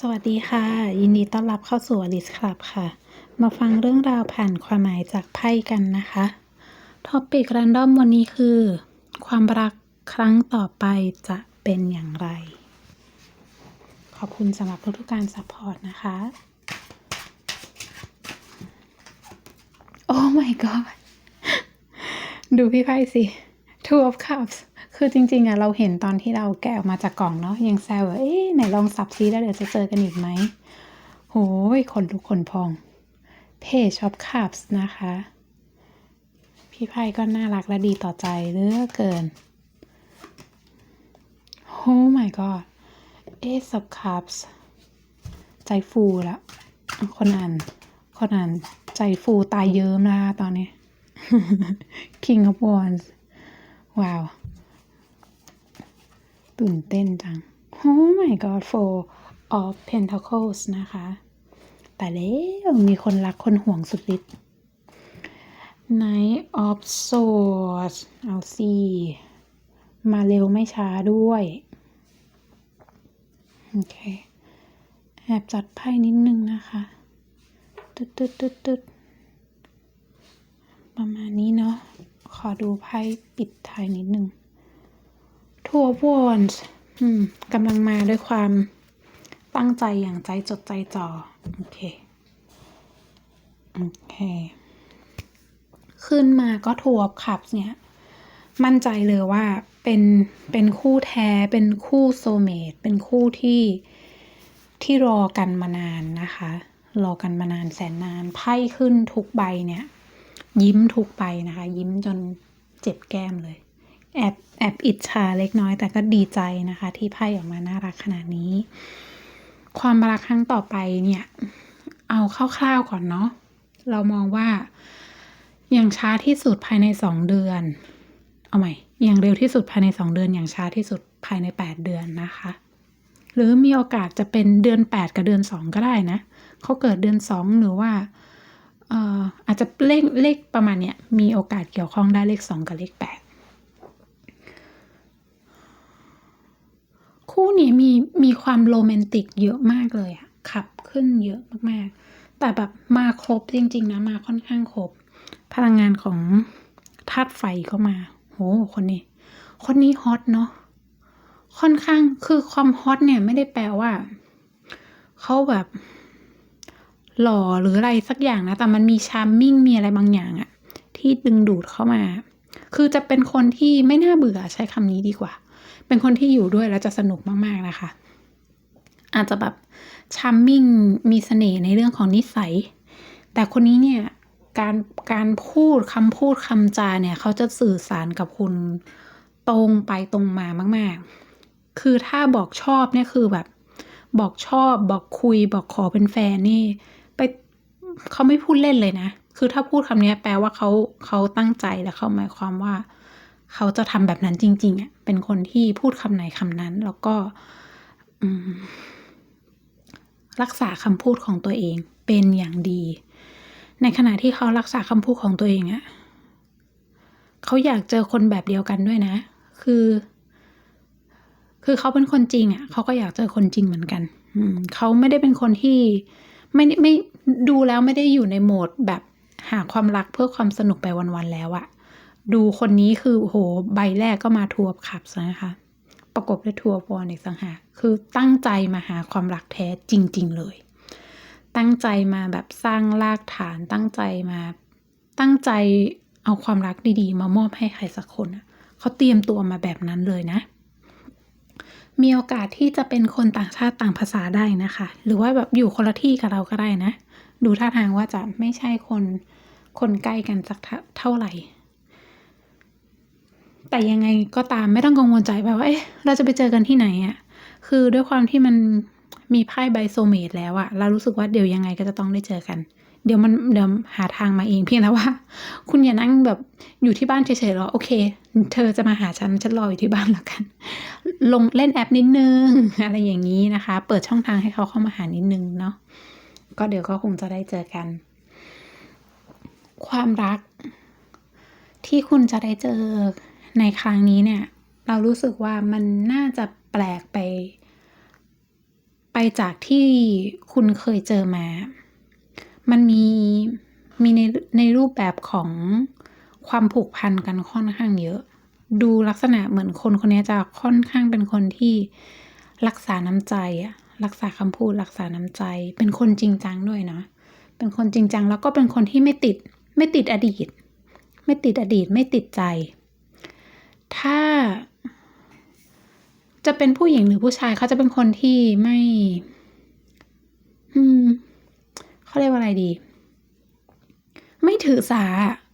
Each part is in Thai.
สวัสดีค่ะ ยินดีต้อนรับเข้าสู่อลิสคลับค่ะ มาฟังเรื่องราวผ่านความหมายจากไพ่กันนะคะท็อปิก r รนดอมวันนี้คือ ความรักครั้งต่อไปจะเป็นอย่างไร ขอบคุณสำหรับทุกๆการซัพพอร์ตนะคะ โอ้ my god ดูพี่ไพ่สิ Two of Cups คือจริงๆอะเราเห็นตอนที่เราแกะออกมาจากกล่องเนาะยังแซวว่าเอ๊ะไหนลองสับซีแล้วเดี๋ยวจะเจอกันอีกไหมโหยคนลุกคนพอง Page of Cups นะคะ พี่ไพ่ก็น่ารักและดีต่อใจเหลือเกิน Oh my god Ace of Cups ใจฟูล้วคนอ่านคนอ่านใจฟูตายเยิ้มนะคะตอนนี้ King of Wands ว้าว ตื่นเต้นจัง Oh my god Four of Pentacles นะคะ แต่แล้วมีคนรักคนห่วงสุดฤทธิ์ Knight of Swords เอาสิมาเร็วไม่ช้าด้วย โอเค แอบจัดไพ่นิดนึงนะคะ ตึ๊ดตึ๊ดตึ๊ดตึ๊ดประมาณนี้เนาะ ขอดูไพ่ปิดท้ายนิดนึง Two of Wands กำลังมาด้วยความตั้งใจอย่างใจจดใจจ่อ โอเค โอเค ขึ้นมาก็ Two of Cups เนี่ย มั่นใจเลยว่าเป็น เป็นคู่แท้ เป็นคู่โซเมตเป็นคู่ที่ที่รอกันมานานนะคะ รอกันมานานแสนนาน ไพ่ขึ้นทุกใบเนี่ย ยิ้มทุกใบนะคะ ยิ้มจนเจ็บแก้มเลย แอบแอบอิจฉาเล็กน้อย แต่ก็ดีใจนะคะ ที่ไพ่ออกมาน่ารักขนาดนี้ ความรักครั้งต่อไปเนี่ย เอาคร่าวๆก่อนเนาะเรามองว่า อย่างช้าที่สุดภายในสองเดือน เอาใหม่ อย่างเร็วที่สุดภายในสองเดือน อย่างช้าที่สุดภายในแปดเดือนนะคะ หรือมีโอกาสจะเป็นเดือนแปดกับเดือนสองก็ได้นะเขาเกิดเดือนสองหรือว่าอออาจจะเลขเลขประมาณเนี้ยมีโอกาสเกี่ยวข้องได้เลขสองกับเลขแปด คู่นี้มีมีความโรแมนติกเยอะมากเลยอะขับขึ้นเยอะมากๆ แต่แบบมาครบจริง ๆ นะ มาค่อนข้างครบ พลังงานของธาตุไฟเข้ามา โห คนนี้ คนนี้ฮอตเนาะ ค่อนข้าง คือความฮอตเนี่ยไม่ได้แปลว่า เขาแบบ หล่อหรืออะไรสักอย่างนะ แต่มันมีชาร์มมิ่ง มีอะไรบางอย่างอะที่ดึงดูดเข้ามา คือจะเป็นคนที่ไม่น่าเบื่อใช้คำนี้ดีกว่า เป็นคนที่อยู่ด้วยแล้วจะสนุกมากๆนะคะ อาจจะแบบชาร์มมิ่งมีเสน่ห์ในเรื่องของนิสัย แต่คนนี้เนี่ยการการพูดคำพูดคำจาเนี่ย เขาจะสื่อสารกับคุณตรงไปตรงมามาก ๆ คือถ้าบอกชอบเนี่ยคือแบบ บอกชอบบอกคุยบอกขอเป็นแฟนนี่ ไปเขาไม่พูดเล่นเลยนะ คือถ้าพูดคำนี้แปลว่าเขาเขาตั้งใจและเขาหมายความว่า เขาจะทำแบบนั้นจริง ๆอะเป็นคนที่พูดคำไหนคำนั้น แล้วก็รักษาคำพูดของตัวเองเป็นอย่างดี ในขณะที่เขารักษาคำพูดของตัวเองอะเขาอยากเจอคนแบบเดียวกันด้วยนะ คือ คือเขาเป็นคนจริงอะเขาก็อยากเจอคนจริงเหมือนกันอืมเขาไม่ได้เป็นคนที่ไม่ไม่ดูแล้วไม่ได้อยู่ในโหมดแบบหาความรักเพื่อความสนุกไปวันๆแล้วอะ ดูคนนี้คือโหใบแรกก็มาทัวร์ขับนะคะ ประกบด้วยทัวร์วอนอีกสังหากคือตั้งใจมาหาความรักแท้จริง ๆ เลย ตั้งใจมาแบบสร้างรากฐานตั้งใจมาตั้งใจเอาความรักดีๆ มามอบให้ใครสักคนเขาเตรียมตัวมาแบบนั้นเลยนะ มีโอกาสที่จะเป็นคนต่างชาติต่างภาษาได้นะคะ หรือว่าแบบอยู่คนละที่กับเราก็ได้นะ ดูท่าทางว่าจะไม่ใช่คนคนใกล้กันสักเท่าไหร่ แต่ยังไงก็ตามไม่ต้องกังวลใจแบบว่าเอ๊ะเราจะไปเจอกันที่ไหนอะคือด้วยความที่มันมีไพ่ใบโซเมตแล้วอะเรารู้สึกว่าเดี๋ยวยังไงก็จะต้องได้เจอกัน เดี๋ยวมันเดี๋ยวหาทางมาเองเพียงแต่ว่า คุณอย่านั่งแบบอยู่ที่บ้านเฉยๆหรอโอเค เธอจะมาหาฉันฉันรออยู่ที่บ้านแล้วกัน ลงเล่นแอปนิดนึงอะไรอย่างนี้นะคะ เปิดช่องทางให้เขาเข้ามาหานิดนึงเนาะก็เดี๋ยวก็คงจะได้เจอกัน ความรักที่คุณจะได้เจอ ในครั้งนี้เนี่ย เรารู้สึกว่ามันน่าจะแปลกไป ไปจากที่คุณเคยเจอมา มันมีมีในในรูปแบบของความผูกพันกันค่อนข้างเยอะ ดูลักษณะเหมือนคนคนนี้จะค่อนข้างเป็นคนที่รักษาน้ำใจอะรักษาคำพูดรักษาน้ำใจ เป็นคนจริงจังด้วยเนาะเป็นคนจริงจังแล้วก็เป็นคนที่ไม่ติด ไม่ติดอดีต ไม่ติดอดีต ไม่ติดใจ ถ้า จะเป็นผู้หญิงหรือผู้ชายเขาจะเป็นคนที่ไม่ อืมเขาเรียกว่าอะไรดี ไม่ถือสา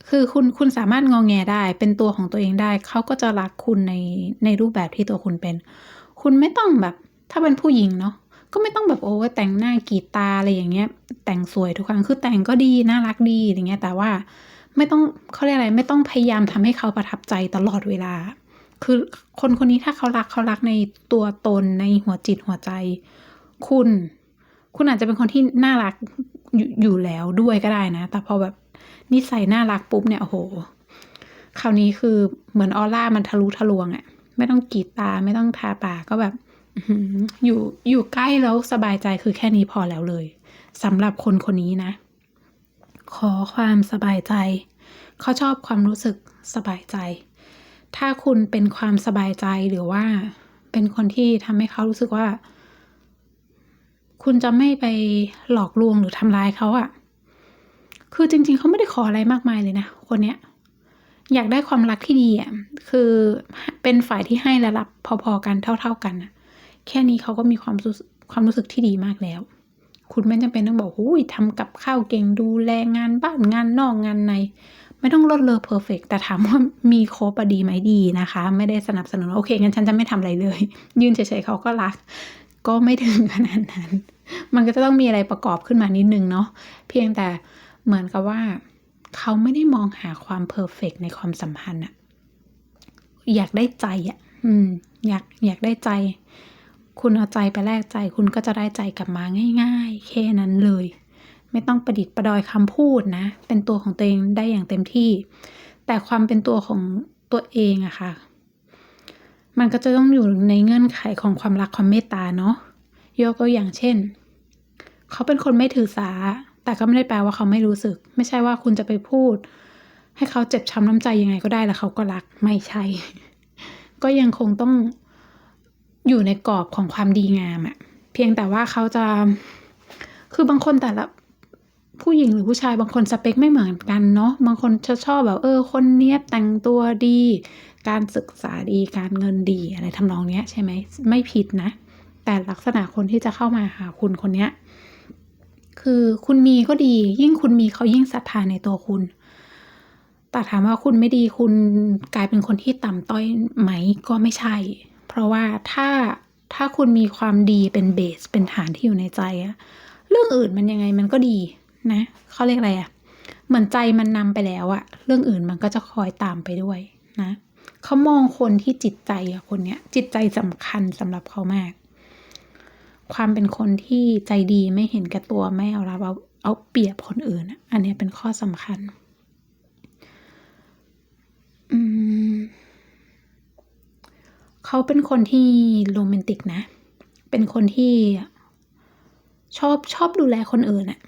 คือคุณคุณสามารถงองแงได้ เป็นตัวของตัวเองได้ เขาก็จะรักคุณในในรูปแบบที่ตัวคุณเป็น คุณไม่ต้องแบบ ถ้าเป็นผู้หญิงเนาะก็ไม่ต้องแบบโอ้แต่งหน้ากีดตาอะไรอย่างเงี้ย แต่งสวยทุกครั้งคือแต่งก็ดีน่ารักดีอย่างเงี้ย แต่ว่า ไม่ต้องเขาเรียกอะไร ไม่ต้องพยายามทำให้เขาประทับใจตลอดเวลา คือคนคนนี้ถ้าเขารักเขารักในตัวตนในหัวจิตหัวใจ คุณ คุณอาจจะเป็นคนที่น่ารักอยู่อยู่แล้วด้วยก็ได้นะ แต่พอแบบนิสัยน่ารักปุ๊บเนี่ยโอ้โห คราวนี้คือเหมือนออร่ามันทะลุทะลวงอะไม่ต้องกีดตาไม่ต้องทาปากก็แบบอยู่อยู่ใกล้แล้วสบายใจคือแค่นี้พอแล้วเลยสำหรับคนคนนี้นะ ขอความสบายใจ เขาชอบความรู้สึกสบายใจ ถ้าคุณเป็นความสบายใจหรือว่าเป็นคนที่ทำให้เขารู้สึกว่า คุณจะไม่ไปหลอกลวงหรือทำร้ายเขาอะคือจริง ๆ เขาไม่ได้ขออะไรมากมายเลยนะ คนเนี้ย อยากได้ความรักที่ดีอะคือเป็นฝ่ายที่ให้และรับพอๆกันเท่า ๆกันอะแค่นี้เขาก็มีความรู้ความรู้สึกที่ดีมากแล้ว คุณไม่จำเป็นต้องบอกหุ้ยทำกับข้าวเก่งดูแลงานบ้านงานนอกงานใน ไม่ต้องลดเลอเพอร์เฟกแต่ถามว่ามีโครบอะดีไหมดีนะคะ ไม่ได้สนับสนุนโอเคงั้นฉันจะไม่ทำอะไรเลย ยืนเฉยๆเขาก็รัก ก็ไม่ถึงขนาดนั้น มันก็จะต้องมีอะไรประกอบขึ้นมานิดนึงเนาะเพียงแต่เหมือนกับว่าเขาไม่ได้มองหาความเพอร์เฟกในความสัมพันธ์อะอยากได้ใจอะอืมอยากอยากได้ใจ คุณเอาใจไปแลกใจ คุณก็จะได้ใจกลับมาง่าย ๆ แค่นั้นเลย ไม่ต้องประดิษฐ์ประดอยคำพูดนะ เป็นตัวของตัวเองได้อย่างเต็มที่ แต่ความเป็นตัวของตัวเองอะค่ะ มันก็จะต้องอยู่ในเงื่อนไขของความรักความเมตตาเนาะยกตัวอย่างเช่น เขาเป็นคนไม่ถือสา แต่ก็ไม่ได้แปลว่าเขาไม่รู้สึก ไม่ใช่ว่าคุณจะไปพูด ให้เขาเจ็บช้ำน้ำใจยังไงก็ได้แล้วเขาก็รักไม่ใช่ ก็ยังคงต้อง อยู่ในกรอบของความดีงามอะเพียงแต่ว่าเขาจะคือบางคนแต่ละผู้หญิงหรือผู้ชายบางคนสเปคไม่เหมือนกันเนาะบางคนจะชอบแบบเออ คนเนี้ยแต่งตัวดี การศึกษาดีการเงินดีอะไรทำนองเนี้ยใช่ไหมไม่ผิดนะ แต่ลักษณะคนที่จะเข้ามาหาคุณคนเนี้ยคือคุณมีก็ดี ยิ่งคุณมีเขายิ่งศรัทธาในตัวคุณ แต่ถามว่าคุณไม่ดีคุณกลายเป็นคนที่ต่ำต้อยไหมก็ไม่ใช่ เพราะว่าถ้าถ้าคุณมีความดีเป็นเบสเป็นฐานที่อยู่ในใจอะเรื่องอื่นมันยังไงมันก็ดีนะเขาเรียกอะไรอะเหมือนใจมันนำไปแล้วอะเรื่องอื่นมันก็จะคอยตามไปด้วยนะเขามองคนที่จิตใจอะคนเนี้ยจิตใจสำคัญสำหรับเขามาก ความเป็นคนที่ใจดีไม่เห็นแก่ตัวไม่เอารับเอาเอาเปรียบคนอื่น อันนี้เป็นข้อสำคัญ อืม เขาเป็นคนที่โรแมนติกนะ เป็นคนที่ชอบชอบดูแลคนอื่นอะ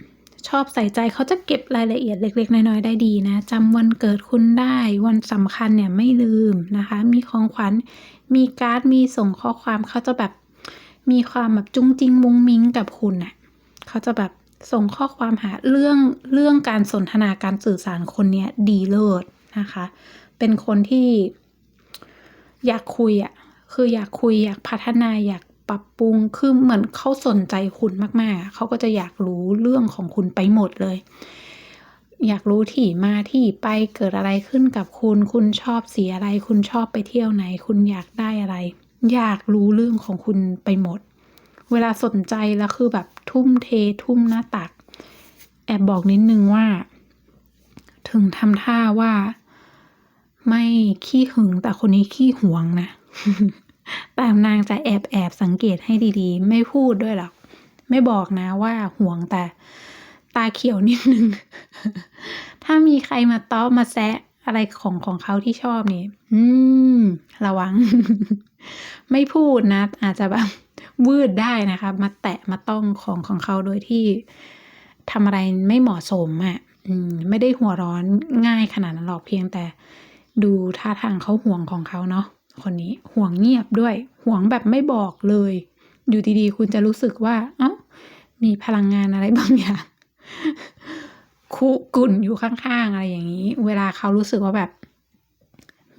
ชอบใส่ใจเขาจะเก็บรายละเอียดเล็ก ๆ น้อย ๆ ได้ดีนะจำวันเกิดคุณได้วันสำคัญเนี่ยไม่ลืมนะคะ มีของขวัญ มีการ์ดมีส่งข้อความเขาจะแบบมีความแบบจุ้งจิ้งมุ้งมิ้งกับคุณน่ะเขาจะแบบส่งข้อความหาเรื่องเรื่องการสนทนาการสื่อสารคนเนี้ยดีเลิศนะคะ เป็นคนที่อยากคุยอะ่ะ คืออยากคุยอยากพัฒนาอยากปรับปรุงคือเหมือนเขาสนใจคุณมากๆ เขาก็จะอยากรู้เรื่องของคุณไปหมดเลย อยากรู้ที่มาที่ไปเกิดอะไรขึ้นกับคุณ คุณชอบสีอะไร คุณชอบไปเที่ยวไหน คุณอยากได้อะไร อยากรู้เรื่องของคุณไปหมด เวลาสนใจแล้วคือแบบทุ่มเททุ่มหน้าตัก แอบบอกนิดนึงว่า ถึงทำท่าว่า ไม่ขี้หึงแต่คนนี้ขี้หวงนะ แต่นางจะแอบแอบสังเกตให้ดีๆ ไม่พูดด้วยหรอกไม่บอกนะว่าห่วงแต่ตาเขียวนิดนึง ถ้ามีใครมาต้อมาแซะอะไรของของเขาที่ชอบนี่อืม ระวัง ไม่พูดนะ อาจจะแบบวืดได้นะคะ มาแตะมาต้องของของเขาโดยที่ทำอะไรไม่เหมาะสมอะ่ะอืมไม่ได้หัวร้อนง่ายขนาดนั้นหรอกเพียงแต่ดูท่าทางเขาห่วงของเขาเนาะ คนนี้ห่วงเงียบด้วย ห่วงแบบไม่บอกเลย อยู่ดีๆ คุณจะรู้สึกว่า เอ้า มีพลังงานอะไรบางอย่างคุกุ่นอยู่ข้างๆอะไรอย่างนี้ เวลาเขารู้สึกว่าแบบ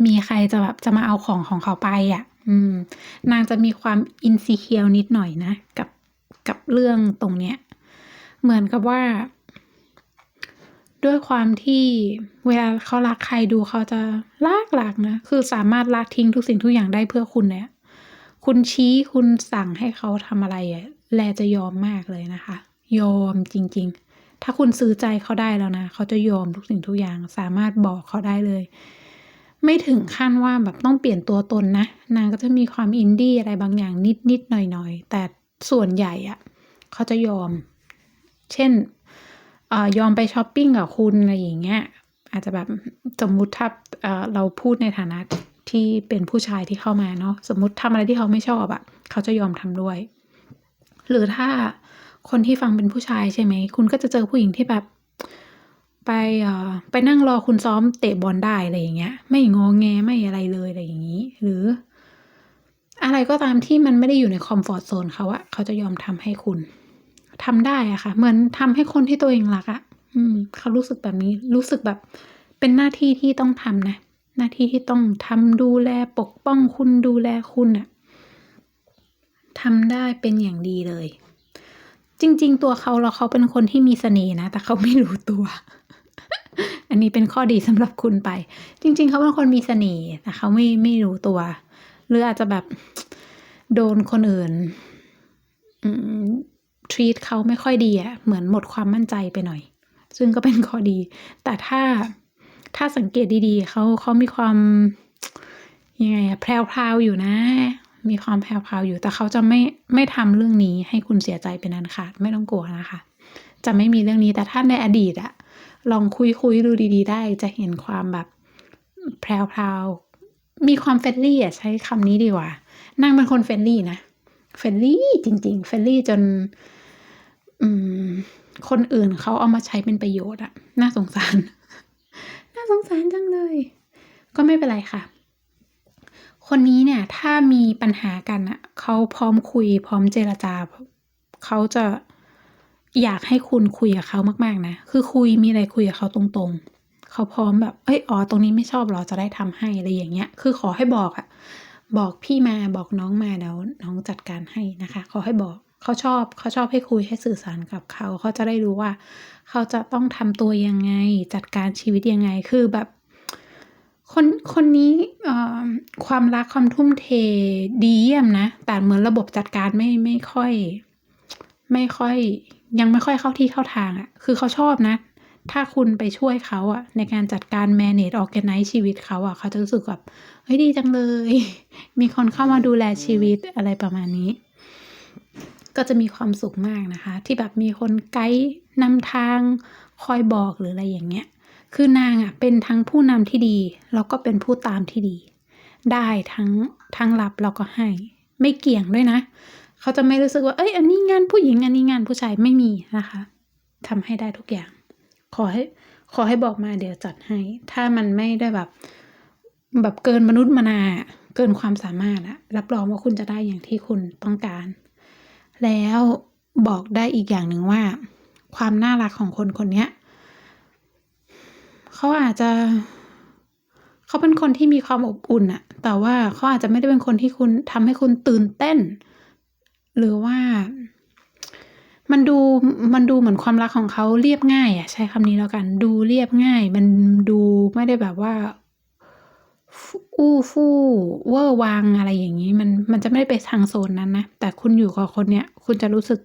มีใครจะแบบจะมาเอาของของเขาไปอะ่ะ อืม นางจะมีความอินซีเคียวนิดหน่อยนะ กับกับเรื่องตรงเนี้ย เหมือนกับว่า ด้วยความที่เวลาเขารักใครดูเขาจะรักรักนะ คือสามารถละทิ้งทุกสิ่งทุกอย่างได้เพื่อคุณเนี่ย คุณชี้คุณสั่งให้เขาทำอะไรอะแลจะยอมมากเลยนะคะ ยอมจริง ๆ ถ้าคุณซื้อใจเขาได้แล้วนะ เขาจะยอมทุกสิ่งทุกอย่าง สามารถบอกเขาได้เลย ไม่ถึงขั้นว่าแบบต้องเปลี่ยนตัวตนนะ นางก็จะมีความอินดี้อะไรบางอย่างนิดนิดหน่อยๆ แต่ส่วนใหญ่อะเขาจะยอม เช่น ยอมไปช้อปปิ้งกับคุณอะไรอย่างเงี้ยอาจจะแบบสมมุติถ้าเราพูดในฐานะที่เป็นผู้ชายที่เข้ามาเนาะสมมติทำอะไรที่เขาไม่ชอบอะเขาจะยอมทำด้วย หรือถ้าคนที่ฟังเป็นผู้ชายใช่ไหม คุณก็จะเจอผู้หญิงที่แบบ ไปเอ่อไปนั่งรอคุณซ้อมเตะบอลได้อะไรอย่างเงี้ย ไม่งอแงไม่อะไรเลยอะไรอย่างนี้ หรือ อะไรก็ตามที่มันไม่ได้อยู่ในคอมฟอร์ทโซนเขาอะเขาจะยอมทำให้คุณ ทำได้อะค่ะ เหมือนทำให้คนที่ตัวเองรักอะอืม เขารู้สึกแบบนี้ รู้สึกแบบ เป็นหน้าที่ที่ต้องทำนะ หน้าที่ที่ต้องทำดูแลปกป้องคุณดูแลคุณอะทำได้เป็นอย่างดีเลย จริง ๆ ตัวเขาแล้วเขาเป็นคนที่มีเสน่ห์นะ แต่เขาไม่รู้ตัว อันนี้เป็นข้อดีสำหรับคุณไป จริง ๆ เขาเป็นคนมีเสน่ห์แต่เขาไม่ไม่รู้ตัว หรืออาจจะแบบโดนคนอื่น treat เขาไม่ค่อยดีอะเหมือนหมดความมั่นใจไปหน่อย ซึ่งก็เป็นข้อดี แต่ถ้าถ้าสังเกตดีๆเขาเขามีความยังไงอะแพรวๆอยู่นะ มีความแพรวๆอยู่ แต่เขาจะไม่ไม่ทำเรื่องนี้ให้คุณเสียใจเป็นอันขาดไม่ต้องกลัวนะคะ จะไม่มีเรื่องนี้แต่ถ้าในอดีตอะลองคุยคุยดูดี ๆ ได้จะเห็นความแบบแพรวๆมีความเฟรนลี่อะใช้คำนี้ดีกว่านางเป็นคนเฟรนลี่นะเฟรนลี่จริง ๆ เฟรนลี่จน คนอื่นเขาเอามาใช้เป็นประโยชน์อะน่าสงสาร น่าสงสารจังเลย ก็ไม่เป็นไรค่ะ คนนี้เนี่ย ถ้ามีปัญหากันอะเขาพร้อมคุย พร้อมเจรจาเขาจะอยากให้คุณคุยกับเขามาก ๆ นะ คือคุยมีอะไรคุยกับเขาตรงๆ เขาพร้อมแบบ เอ้ย อ๋อ ตรงนี้ไม่ชอบเรอจะได้ทำให้อะไรอย่างเงี้ย คือขอให้บอกอะ บอกพี่มา บอกน้องมาเดี๋ยวน้องจัดการให้นะคะ ขอให้บอก เขาชอบเขาชอบให้คุยให้สื่อสารกับเขา เขาจะได้รู้ว่า เขาจะต้องทำตัวยังไง จัดการชีวิตยังไงคือแบบ คนคนนี้ความรักความทุ่มเทดีเยี่ยมนะ แต่เหมือนระบบจัดการไม่ไม่ค่อย ไม่ค่อย ยังไม่ค่อยเข้าที่เข้าทางอะ่ะ คือเขาชอบนะ ถ้าคุณไปช่วยเขาอะในการจัดการ manage organize ชีวิตเขาอะ เขาจะรู้สึกแบบเฮ้ยดีจังเลย มีคนเข้ามาดูแลชีวิตอะไรประมาณนี้ ก็จะมีความสุขมากนะคะ ที่แบบมีคนไกด์นำทางคอยบอกหรืออะไรอย่างเงี้ย คือนางอะเป็นทั้งผู้นำที่ดี แล้วก็เป็นผู้ตามที่ดี ได้ทั้งทั้งรับแล้วก็ให้ ไม่เกี่ยงด้วยนะ เขาจะไม่รู้สึกว่าเอ้ยอันนี้งานผู้หญิงอันนี้งานผู้ชายไม่มีนะคะทำให้ได้ทุกอย่าง ขอให้ขอให้บอกมาเดี๋ยวจัดให้ ถ้ามันไม่ได้แบบแบบเกินมนุษย์มนา เกินความสามารถอะรับรองว่าคุณจะได้อย่างที่คุณต้องการ แล้วบอกได้อีกอย่างหนึ่งว่า ความน่ารักของคนคนนี้เขาอาจจะ เขาเป็นคนที่มีความอบอุ่นอะแต่ว่าเขาอาจจะไม่ได้เป็นคนที่คุณทำให้คุณตื่นเต้น หรือว่า มันดูมันดูเหมือนความรักของเขาเรียบง่ายอะใช้คำนี้แล้วกัน ดูเรียบง่าย มันดูไม่ได้แบบว่า อู้ฟู่เวอร์วังอะไรอย่างนี้ มันมันจะไม่ได้ไปทางโซนนั้นนะ แต่คุณอยู่กับคนเนี้ยคุณจะรู้สึก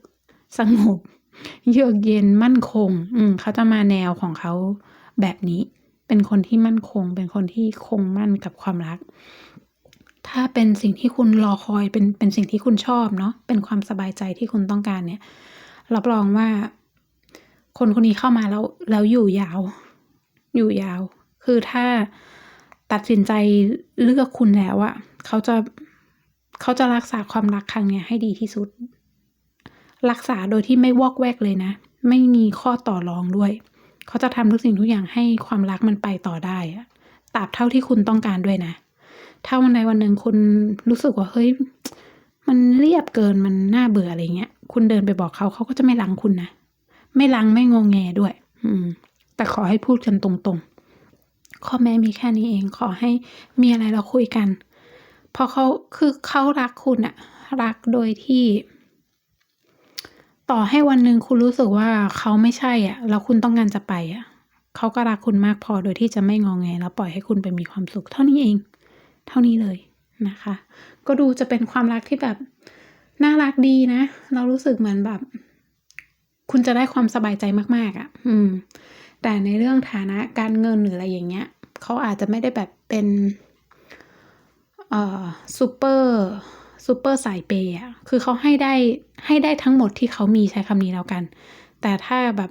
สงบ เยือกเย็นมั่นคง อืมเขาจะมาแนวของเขาแบบนี้ เป็นคนที่มั่นคง เป็นคนที่คงมั่นกับความรัก ถ้าเป็นสิ่งที่คุณรอคอยเป็นเป็นสิ่งที่คุณชอบเนาะเป็นความสบายใจที่คุณต้องการเนี่ยรับรองว่า คนคนนี้เข้ามาแล้วแล้วอยู่ยาว อยู่ยาว คือถ้า ตัดสินใจเลือกคุณแล้วอะเขาจะเขาจะรักษาความรักครั้งเนี้ยให้ดีที่สุด รักษาโดยที่ไม่วอกแวกเลยนะ ไม่มีข้อต่อรองด้วย เขาจะทำทุกสิ่งทุกอย่างให้ความรักมันไปต่อได้อะตราบเท่าที่คุณต้องการด้วยนะ ถ้าวันใดวันหนึ่งคุณรู้สึกว่าเฮ้ย มันเรียบเกินมันน่าเบื่ออะไรเงี้ย คุณเดินไปบอกเขาเขาก็จะไม่ลังคุณนะ ไม่ลังไม่งงแงด้วย อืม แต่ขอให้พูดกันตรงๆ ข้อแม้มีแค่นี้เองขอให้มีอะไรเราคุยกันเพราะเขาคือเขารักคุณอะรักโดยที่ ต่อให้วันหนึ่งคุณรู้สึกว่าเขาไม่ใช่อะแล้วคุณต้องการจะไปอะเขาก็รักคุณมากพอโดยที่จะไม่งองแงแล้วปล่อยให้คุณไปมีความสุข เท่านี้เอง เท่านี้เลยนะคะ ก็ดูจะเป็นความรักที่แบบน่ารักดีนะ เรารู้สึกเหมือนแบบ คุณจะได้ความสบายใจมาก ๆอะ่ะ อืม แต่ในเรื่องฐานะการเงินหรืออะไรอย่างเงี้ยเขาอาจจะไม่ได้แบบเป็นเอ่อซูเปอร์ซูเปอร์สายเปย์อะคือเขาให้ได้ให้ได้ทั้งหมดที่เขามีใช้คำนี้แล้วกัน แต่ถ้าแบบ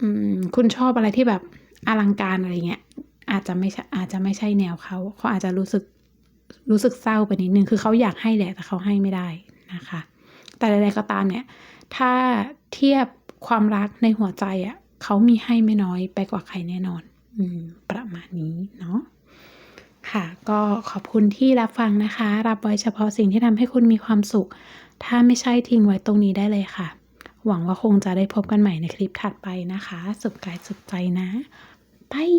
อืมคุณชอบอะไรที่แบบอลังการอะไรเงี้ยอาจจะไม่ใช่อาจจะไม่ใช่แนวเขาเขาอาจจะรู้สึกรู้สึกเศร้าไปนิดนึงคือเขาอยากให้แหละแต่เขาให้ไม่ได้นะคะ แต่ใดๆก็ตามเนี่ย ถ้าเทียบความรักในหัวใจอะ่ะ เขามีให้ไม่น้อยไปกว่าใครแน่นอนอประมาณนี้เนาะค่ะ ก็ขอบคุณที่รับฟังนะคะ รับไว้เฉพาะสิ่งที่ทำให้คุณมีความสุข ถ้าไม่ใช่ทิ้งไว้ตรงนี้ได้เลยค่ะ หวังว่าคงจะได้พบกันใหม่ในคลิปถัดไปนะคะ สุขกายสุขใจนะบาย